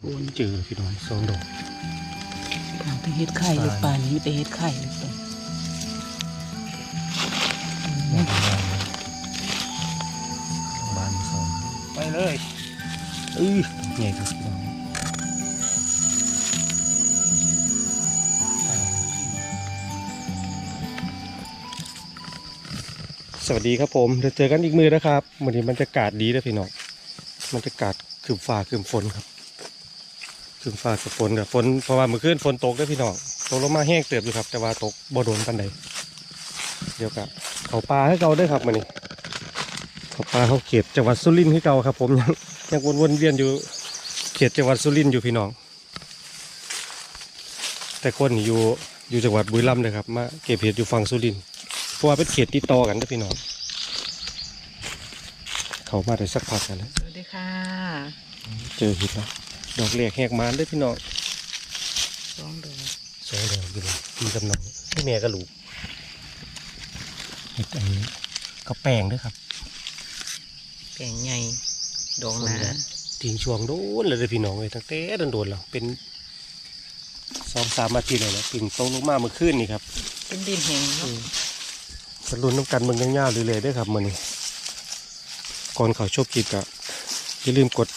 โอนเจอพี่น้องสองดอกทางไปเฮ็ดไข่ลูกปลานี้ไปเฮ็ดไข่ลูกปลาบานบานสองไปเลยอือใหญ่ครับพี่น้องสวัสดีครับผมเดี๋ยวเจอกันอีกมือนะครับวันนี้บรรยากาศดีนะพี่น้องบรรยากาศคืมฟ้าคืมฝนครับ คืมฟ้ากับฝนกับฝนเพราะว่าเมื่อคืนฝนตกนะพี่น้องตกลงมาแห้งเติบอยู่ครับ แต่ว่าตกบ่โดนปันใดเดี๋ยวกับเขาปลาให้เก่าด้วยครับมันนี่เขาปลาเขาเขตจังหวัดสุรินทร์ให้เก่าครับ ผมยังยังวนๆเวียนอยู่เขตจังหวัดสุรินทร์อยู่พี่น้อง แต่คนนี่อยู่อยู่จังหวัดบุรีรัมย์เลยครับมาเก็บเห็ดอยู่ฝั่งสุรินทร์เพราะว่าเป็นเขตติดต่อกันนะพี่น้องเขามาได้สักพักกันแล้วสวัสดีค่ะ เจอเห็ดแล้ว ดอกเล็กแหกมานเด้วยพี่น้องสองดอกสองดอกอยู่เลยพี่กำลังพี่แม่ก็รู้เห็ดอันนี้เขาแป้งด้วยครับแก่งใหญ่ดอกหนาทิ้งช่วงโดนเลยเด้อพี่น้องเลยตั้งแต่โดนๆแล้วเป็นสองสามอาทิตย์เลยแล้วปิ่นตรงลงมาเมื่อคืนนี่ครับ เป็นดินแห้งเนาะสรุนน้ำกันเมืองยาวๆเลยๆด้วยครับมื่อนี้ก่อนเขาชอบคลิปก็อย่าลืมกด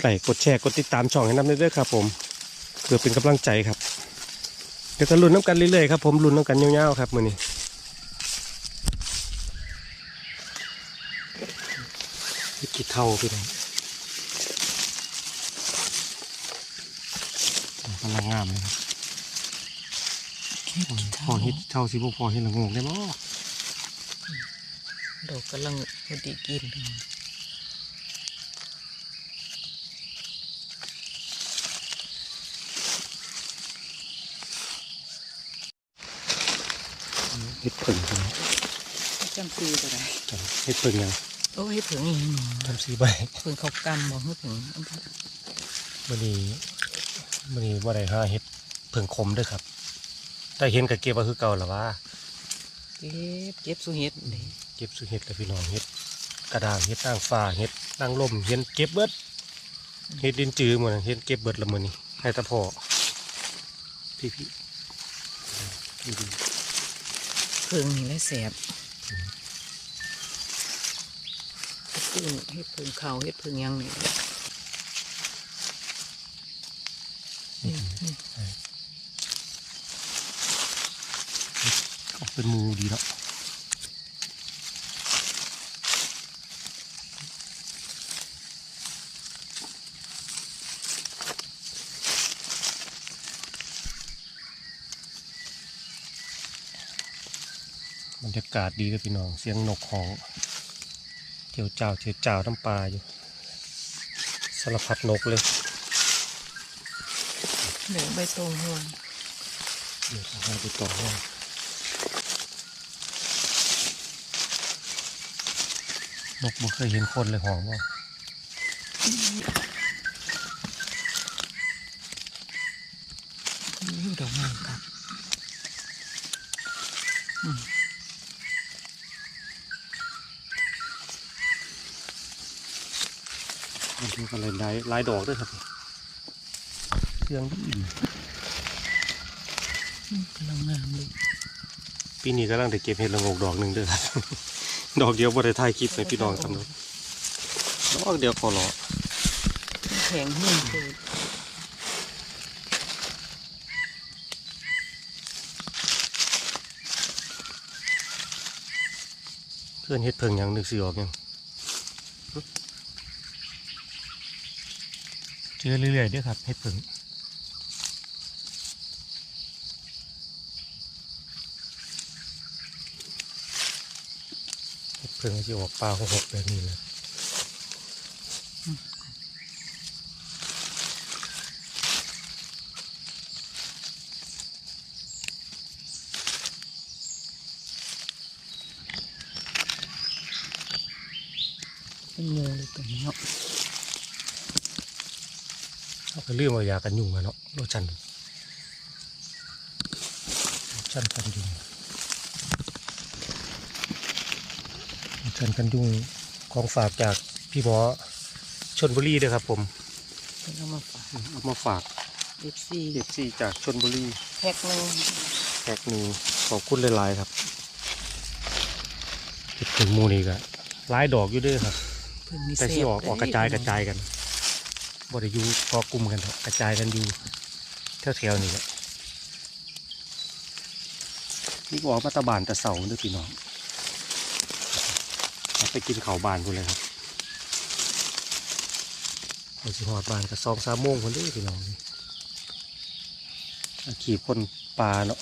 ไลค์กดแชร์กดติดตามช่องให้น้ำด้วยครับผมเพื่อเป็นกำลังใจครับเดี๋ยวจะลุ้นน้ำกันเรื่อยๆครับผมลุ้นน้ำกันยาวๆครับมื่อนี้วิกิเท่าพี่น้องกำลังงามเลยครับเฮ็ดพอเฮ็ดเท่าสิบพอเฮ็ดละงงได้บ่ดอกกำลังพอดีกิน ฮ็ดเพิ่งพี่น้องจำปีก็ได้เฮ็ดเพิ่งยังโอ้เฮ็ดผึ่งอีกหนึ่งทำสีใบผึ่งเขากำบอกเฮ็ดผึ่งมื่อนี้มื่อนี้ว่าได้ห้าเฮ็ดเพิ่งคมเด้วยครับแต่เห็นกับเก็บว่าคือเก่าหรอวะเก็บเก็บสุเฮ็ดเลยเก็บสุเฮ็ดเลยพี่น้องเฮ็ดกระด้างเฮ็ดนางฟ้าเฮ็ดนางลมเฮ็ดเก็บเบิดเฮ็ดดินจือหมดเฮ็ดเก็บเบิดละมื้อนี้ให้ตะพอพี่พี่ ดูดิผึ่งนี่แหละแสบเฮ็ดผึ่งเฮ็ดผึ่งเขาเฮ็ดผึ่งหยังนี่นี่นี่ออกเป็นหมูดีเนา บรรยากาศดีเลยพี่น้อง เสียงนกของเจียวเจ้าเจียวเจ้าน้ำปลาอยู่สารพัดนกเลยเหลือใบตองห่วงเดี๋ยวเราไปต่อห้องนกบ่เคยเห็นคนเลยหอมว่า นี่ดอกงามครับอืม มันดูกันเลยลายลายดอกด้วยครับเครื่องดีอืมกำลังงามเลยปีนี้กำลังได้เก็บเห็ดละโงกดอกหนึ่งเด้อครับดอกเดียวบ่ได้ถ่ายคลิปให้พี่น้องทำเลยดอกเดียวพอหรอแข็งหุ่นเลยเพื่อนเฮ็ดเพิงหยังนึกสิออกยัง เจอเรื่อยๆด้วยครับเพชรเพิงเฮ็ดเพิงจะออกปลาหกแบบนี้เลย เป็นงูเลยตัวนี้เนาะ เขาก็เรื่องเอายากันยุงมาเนาะโลชันโลชันกันยุงโลชันกันยุงของฝากจากพี่หมอชนบุรีเด้อครับ ผมพิ่นเอามาฝากเอามาฝากเอฟซีเอฟซีจากชนบุรีแพ็คหนึงแพ็กนี้ขอบคุณหลายๆครับเห็ดผึ่งหมูนี่ก็หลายดอกอยู่เด้วยครับเพิ่นมีแต่เศที่ษออกออกกระจายกระจายกัน บริยูกอกลุ่มกันเถอะกระจายกันอยู่แถวๆนี่แหละนี่ก็ออกมาตะบานตะเสาเด้วยพี่น้องเอาไปกินเขาวบานพุ่นเลยครับเอาสิหอดบานกับซองสามโมงคนเด้อพี่น้องนี่อาขี่พ่นปลาเนาะ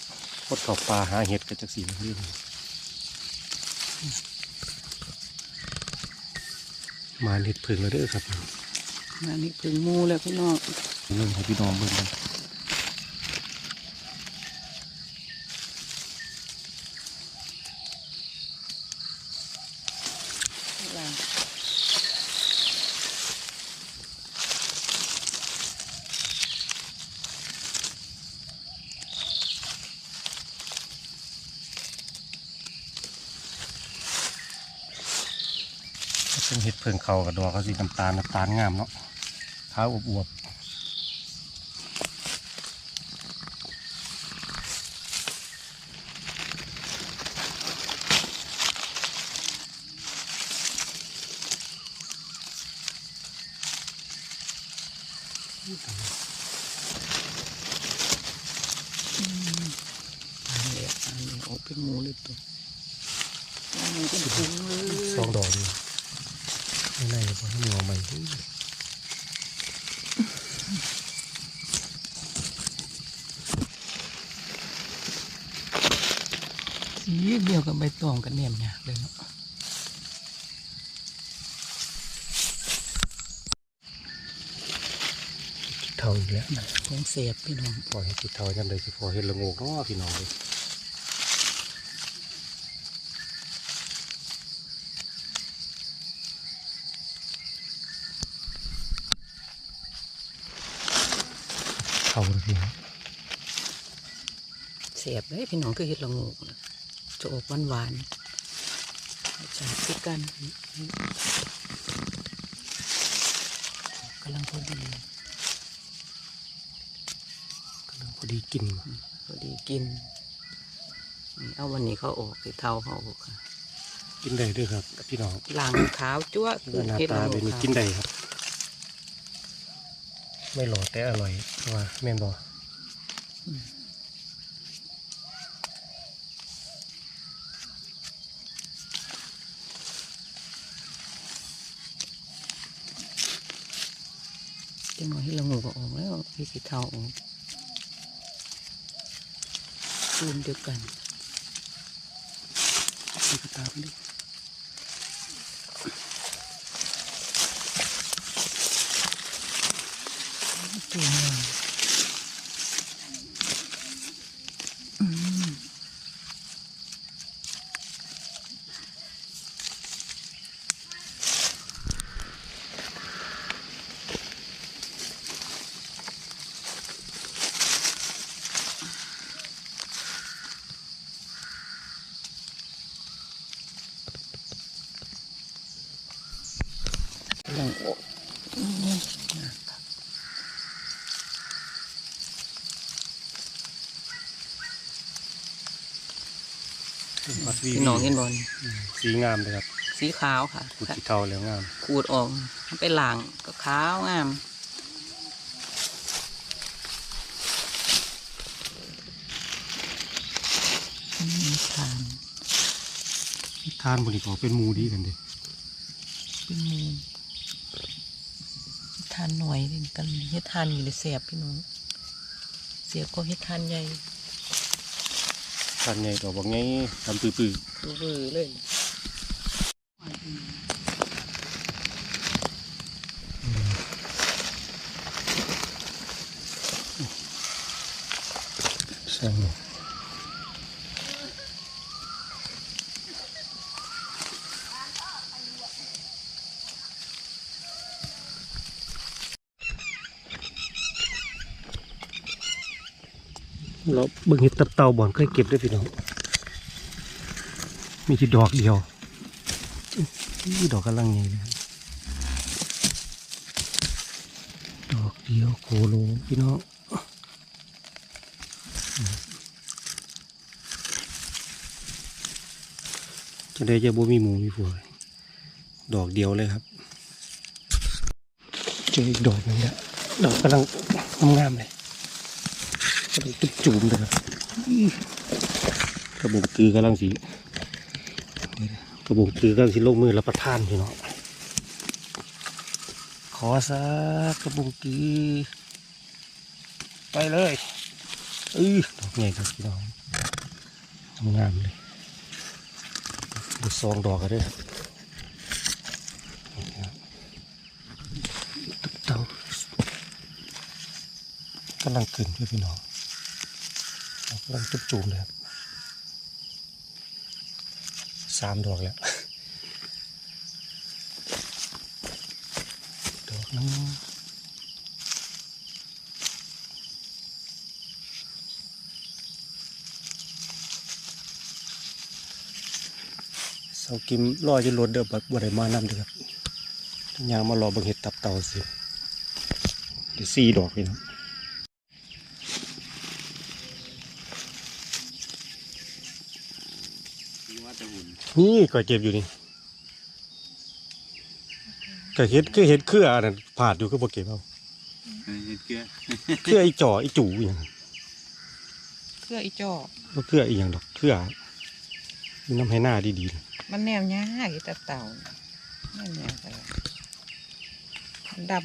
พ่นเขาปลาหาเห็ดกันจากสีมันนี่มาเห็ดผึ่งแล้วเด้อครับ อันนี้ผึ่งมูแล้วพี่น้องเรื่องให้พี่น้องเบิ่งกัน เพิงเขากับดอกเขาสีน้ำตาลน้ำตาลงามเนาะเท้าอวบๆ อันนี้อันนี้โอ้เป็นหมูเลยตัวอันนี้เป็นถุงเลย สองดอกดีไม่ในเพราะให้มีออกมาอีก สีเดียวกับใบตองกันแนมยากเลยเนาะเท่าอีกแล้วของเสียบพี่น้องพอเห็ดติดเท่ายังได้สิพอเห็ดละโงกเนาะพี่น้องเลยเท่าเลยพี่น้องเสียบเลยพี่น้องคือเห็ดละโงูนะ จะออกหวานๆจากที่กันกำลังพอดีกำลังพอดีกินพอดีกินนี่เอาวันนี้เขาออกสีเทาเขาออกค่ะกินได้ด้วยครับพี่น้องล้างขาวจั๊วคือหน้าเห็ดตาละโงูเป็นขาวกินได้ครับ ไม่หล่อแต่อร่อยว่าแม่นบอ จังหวะเห็ดละโงูก็ ออกแล้วเห็ดสีเทาออกซูมเดียวกันสีตามดิตัวงามอืม หลังอกอืมนะครับ ผัดวี พี่น้องเห็นบอลสีงามเลยครับ สีขาวค่ะกุดสีเทาแล้วงาม ขูดออกมันเป็นหลังก็ขาวงามอืมทานทานบริกอเป็นหมูดีกันเดิเป็นหมูทานหน่ อยเล่นกันเฮ็ดทานอยู่ในเสียบพี่น้องเสียบก็เฮ็ดทานใหญ่ทานใหญ่ดอกบอกไงทำปื้อบือๆเลย ๆใช่ เบิ่งเห็ดตับเต่าบ่อนเคยเก็บด้วยพี่น้องมีที่ดอกเดียวนี่ดอกกำลังใหญ่เลยดอกขียวโคโลพี่น้องจะได้จะบ่มีหมูมีผัวดอกเดียวเลยครับ เจออีกดอกหนึงแล้วดอกกำลังงามๆเลย จุ๊บจุ่มเลยครับกระบอกตือกำลังสีกระบอกตือกำลังสีลงมือรับประทานพี่น้องขอสักกระบอกตือไปเลยเอือดอกใหญ่ครับพี่น้องงามเลยดูซองดอกกันด้วยตุ๊บเต้ากำลังขึ้นพี่น้อง กำลังจุบจูมเลยครับสามดอกแล้วดอกนึงเสากิมรอจะรถเด้อแบบบ่ได้มานำเด้อครับยางมารอบิ่งเห็ดตับเต่าสิเดี๋ยวสี่ดอกเลยนะ ว่าจะหุ่ นนี่ก็เจ็บอยู่นี่ก็เห็ดคือเห็ดเครือนั่นผาดอยู่ก็บ่เก็บเอาเฮ็ดเกลือเครือไอ้จ่อไอ้จู่อหย่างเครืออีจอก็เครืออีหยังดอกเครือมีน้ำให้หน้าดีๆนะมันแนวยากอีตาเต่าแนวแนวไปมันดำ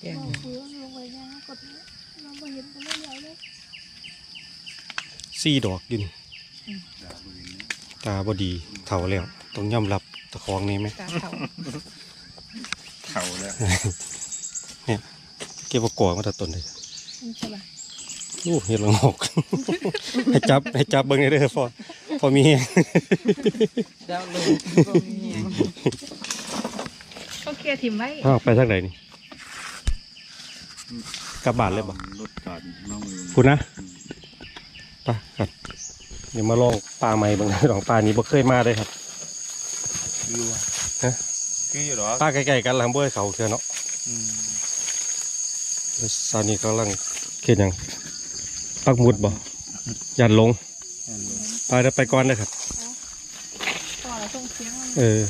แกงลงพื้นลงไปนะกดเราไปเห็นกันไม่ใหญ่เลย สี่ดอกอยู่นี่ดาบริเวณนี้ตาบดีเถ่าแล้วต้องยอมรับตะคองนี่ไหมตาเต่าเข่าแล้วเก็บว่ากอมาแต่ต้นเลยนี่ใช่ป่ะโอ้เห็ดละงอกให้จับให้จับเบิ่งให้เด้อพอพอมีแฮงดาวลูกก็มีก็เคลียร์ทิมไว้อ้าวไปทางไหนนี่กลับบ้านเลยบ่รถจอดน้องมือคุณนะ ไปครับเดี๋ยวมาลองปลาใหม่บางนะลองปลานี้บ่เคยมาเลยครับรัวฮะคืออยู่หรอปลาใกล้ๆกันลำบ่ให้เขาเถื่อเนาะแล้วซานี่กำลังเขียนหยังปักหมุดบ่ยันลงไปเดี๋ยวไปก่อนเลยครับต่อแล้วส่งเสียงมันเออ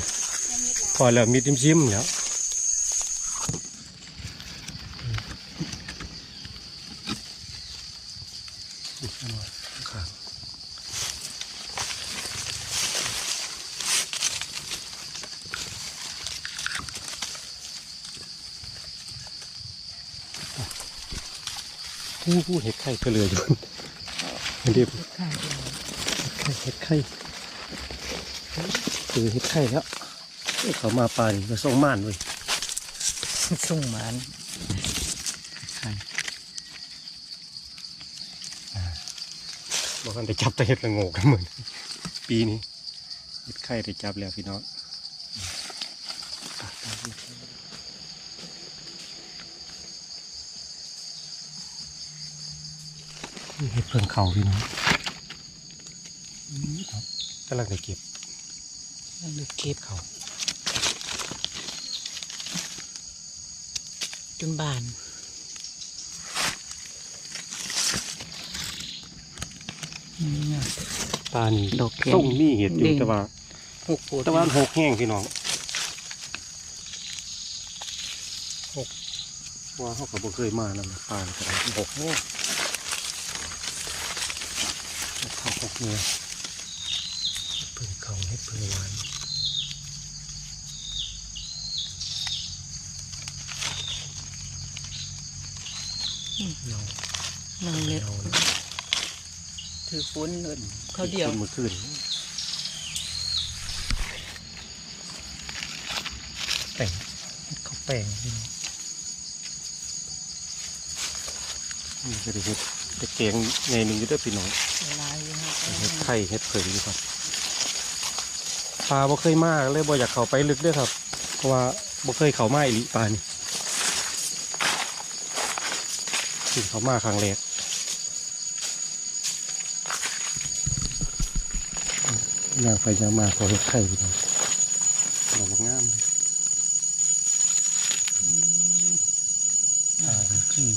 ยังมีหลายพอแล้วมีติมซิมแล้ว ผู้ผู้เห็ดไข่ก็เหลืออยู่อันนี้ค่ะเห็ดไข่คือเห็ดไข่แล้วเขามาปลานี่ก็ส่งม่านเว้ยส่งหมันบอกกันได้จับแต่เห็ดละโงกกันเหมือนปีนี้เห็ดไข่ได้จับแล้วพี่น้อง เห็ดเพิ่งเขาพี่น้องนี่ครับกำลังได้เก็บแล้วลูกเก็บเขาจนบานนี่ไงปลานี่ดอกแข็งต้องมีเห็ดอยู่เด้งแต่ว่าหกโพดแต่ว่าหกแห้งพี่น้องหกว่าเขากับบ่เคยมาแล้วนะปลาแต่หกแห้ง เขาหกเนื้อเพิ่งเขาให้เพิ่งหวานเรานางเล็ดเราถือฝนเลยเขาเดียวเมื่อคืนแต่งเขาแปลงพี่น้องนี่ก็ได้เห็ดตะเกียงไงหนึ่งอยู่เด้วยพี่น้องลายอยู่ฮะ เห็ดไข่เห็ดเผยดีครับปลาบ่เคยมากเลยบ่อยากเข้าไปลึกด้วยครับ เพราะว่าบ่เคยเข้ามาอีหลีปลานี่กินเข้ามาครั้งแรกยางไปจะมาขอเห็ดไข่ดอกงามปลาเป็นขี้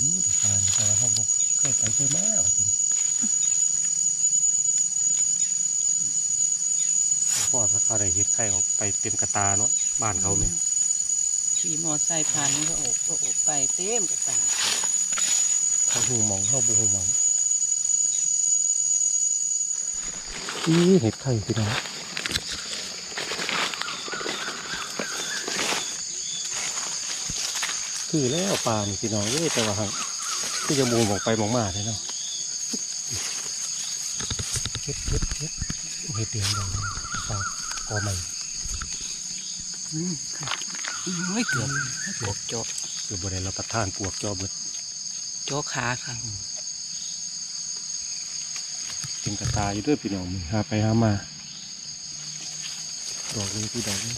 ปลาแต่เขาบอกเคยไปเคยมา พ่อถ้าเขาได้เฮ็ดไข่ออกไปเต็มกระตาเนาะบ้านเขาเนี่ยขี่มอไซค์ผ่านนี่ก็โอบก็โอบไปเต็มกระตาเขาหูหมองเขาบุหูหมองอีเห็ดไข่พี่น้องคือแล้วปลานี่พี่น้องเอ้ยแต่ว่าหังที่จะมูมองไปมองมาเลยเนาะเฮ็ดเฮ็ดเฮ็ดเฮ็ดเตียงดอง ปลากอใหม่อืมค่ะอืมไม่เกือบปวกโจาะคือบริเวณเราประทานปวกจอเบิดโจาะขาค่ะเป็นกระตายอยู่ด้วยพี่น้องมึงหาไปหามาดอกนี้พี่ดอกนี้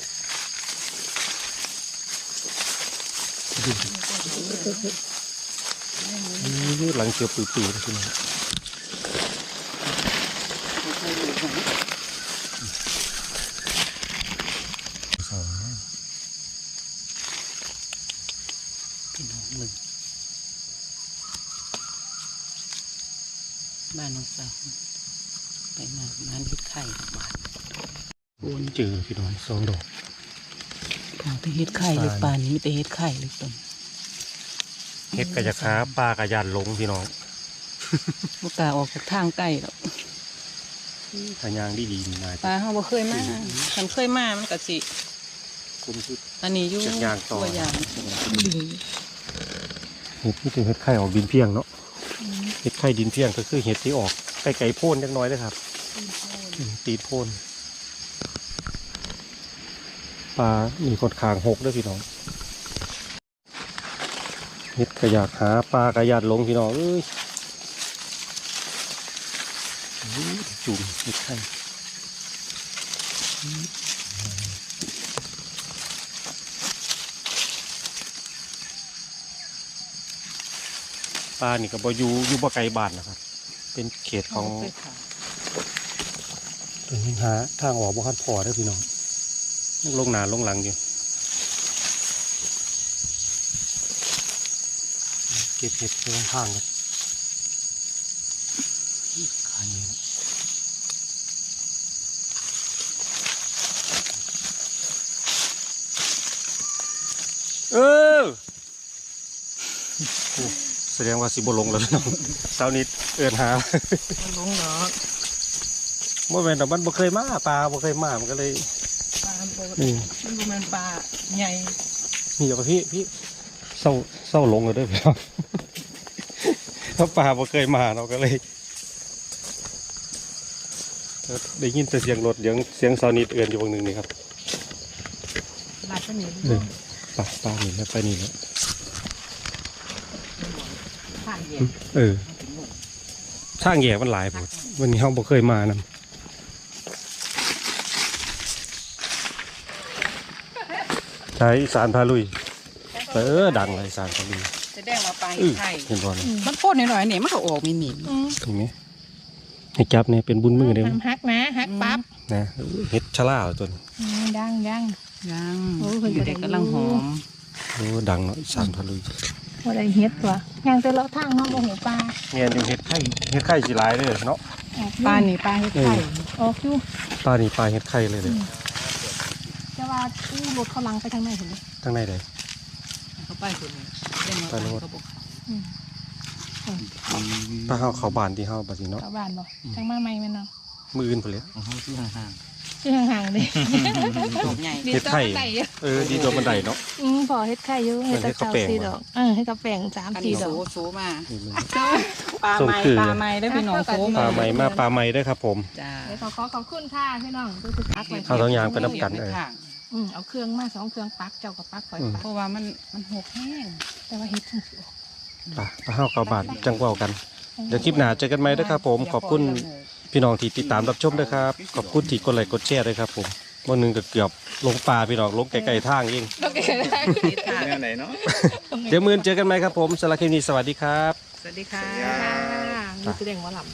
นี่หลังเกียวปื้อๆนะพี่น้องสอง พี่น้องมึง บ้านน้องสาวไปงานงานพิดไข่บ้านวนเจอพี่น้องสองดอกของที่เฮ็ดไข่หรือปลานี่มีแต่เฮ็ดไข่หรือต้นเฮ็ดกระยาขาปลากระยานหลงพี่น้องบ่กล้าออกจากทางใกล้หรอกทางยางดีดีๆนายปลาเฮาบ่เคยมาคันเคยมามันก็สิคุมชุดอันนี้อยู่จากยางต่อตัวอย่างเห็ดที่ถึงเห็ดไข่ออกดินเพียงเนาะ เห็ดไข่ดินเพียงก็คือเห็ดที่ออกไก่ไก่โพ่นเล็กน้อยเลยครับ ตีโพ่นปลามีคนคางหกด้วยพี่น้องเห็ดกระยากหาปลากระยาดลงพี่น้องเอ้ยจุ่มเห็ดไข่ ปลานี่ก็บ่อยู่อยู่บ่ไกลบ้านนะครับ เป็นเขตของเคยขายตัวนี้หาทางออกบ่คันพอได้อพี่น้องยังลงหนาลงหลังอยู่เก็บเห็ดเรื่องข้างกันขายเองเออโอ้แส ดงว่าสิบลงแล้วพี่น้องเสาร์นี้เอินหามันลงดอกเมื่อแม่นแต่มันบ่เคยมาปลาบ่เคยมามันก็เลยปลาปกอืติมมันบ่แม่นปลาใหญ่นี่อย่าไปพี่พี่เศร้าเศร้าลงเลยเด้วยพี่น้องเพราะปลาบ่เคยมาเราก็เลยเออได้ยินแต่เสียงรถเสียงเสียงซาวนิดเอื่นอยู่บางหนึ่งนี่ครับลาดสนิทเออปลาปลานี่แล้วไปนี่แล้ว ผ่าน เย็นเออทางแยกมันหลายผดวันนี้เฮาบ่เคยมานำใช้อีสารพาลุยเออดังเลยอีสารพาลุยแสดงว่าปลาอื้เฮ็อดไข่เห็นบ่เนี่ยมันโคตรหน่อยๆนี่มันก็ออกมีหนิอืมเห็นไหมให้จับเนี่ยเป็นบุญมือเด้อทำฮักนะฮักปั๊บนะเฮ็ดชะล่าตัวนี้อืมยังยังยังโอ้เพิ่นอยู่เด็กก็ได้กำลังหอมโอ้ดังเนาะอีสานพะลุย ว่าได้เฮ็ดว่ะยังแต่เราทางเน้องบ่เห็นปลาเงี้ยอยู่เฮ็ดไข่เฮ็ดไข่สิหลายเด้อเนาะออกปลานี่ปลาเฮ็ดไข่ออกอยู่ปลานี่ปลาเฮ็ดไข่เลยเด้อแต่ว่าอู้รถเขาลังไปทางไหนเห็นไหมทางในใดเขาไปคนนี้เล่นมาไปโลดเขาบอกอืมปลาเฮาเข้าบ้านที่เฮาบัดนี้เนาะชาวบ้านบ่ทางมาใหม่แม่นเนาะมื้ออื่นพุ่นเลยของเขาชื่อห่างชื่ อห่างๆเด้ดอกใหญ่เฮ็ดไข่ไข่เยอะเออดีตัวบันไดเนาะ อืมพอเฮ็ดไข่อยู่เฮ็ดเฮ็ตะดข้าวเจ้าแป้งสี่ว่ะดอกเออเฮ็ดกระแป้งสามอันสี่นี้ดอโซกโซมานี่เลยปลาส้มไม้คือ ปลาไม้ได้อพี่น้องโซปมาลาใหม่มาปลาใหม่เด้อครับผม จ้าเดี๋ยวขอขอขอบคุณค่ะพี่น้องทุกๆพักเลยเอาสองอย่างไปนำกันเออ อืมเอาเครื่องมาสองเครื่องปักเจ้ากับปักข่อยปักเพราะว่ามันมันหกแห้ง แต่ว่าเฮ็ดจังซี่ปลาปลาเฮาเข้าบ้านจังเว้ากัน เดี๋ยวคลิปหน้าเจอกันใหม่เด้อครับผมขอบคุณพี่ น้องที่ติดตามรับชมด้วยครับ ขอบคุณที่กดไลค์กดแชร์ด้วยครับผมวันหนึงก็เกือบลงปลาพี่น้องลงไกลๆทางเองโอเคได้ๆแนวไหนเนาะเดี๋ยวมื้อนี้เจอกันไหมครับผมสำหรับคลิปนี้สวัสดีครับ สวัสดีค่ะค่ะมีแสดงว่าหลับ